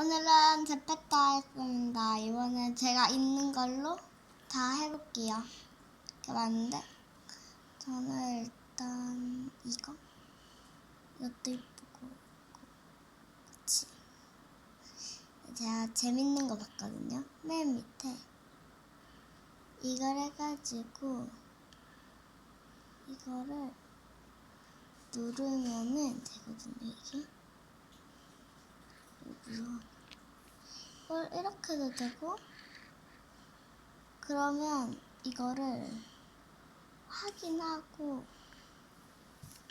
오늘은 제페타 했습니다. 이번엔 제가 있는 걸로 다 해볼게요. 이렇게 많은데 저는 일단 이거 이것도 이쁘고 그치 제가 재밌는 거 봤거든요. 맨 밑에 이걸 해가지고 이거를 누르면은 되거든요. 이게 이걸 이렇게도 되고 그러면 이거를 확인하고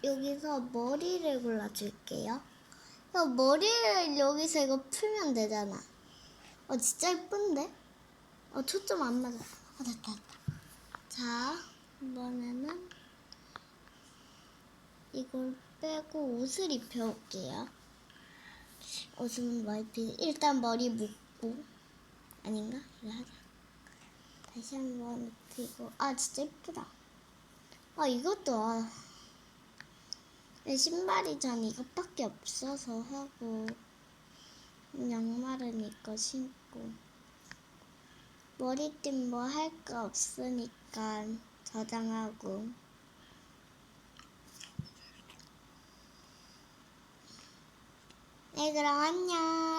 여기서 머리를 골라줄게요. 머리를 여기서 이거 풀면 되잖아. 어 진짜 예쁜데? 어 초점 안 맞아. 어 됐다 됐다. 자 이번에는 이걸 빼고 옷을 입혀올게요. 뭐 입히 일단 머리 묶고 아닌가? 이거 하자. 다시 한번 입히고 아 진짜 예쁘다. 아 이것도 아 내 신발이 전 이것밖에 없어서 하고 양말은 이거 신고 머리띠 뭐 할 거 없으니까 저장하고 네 그럼 안녕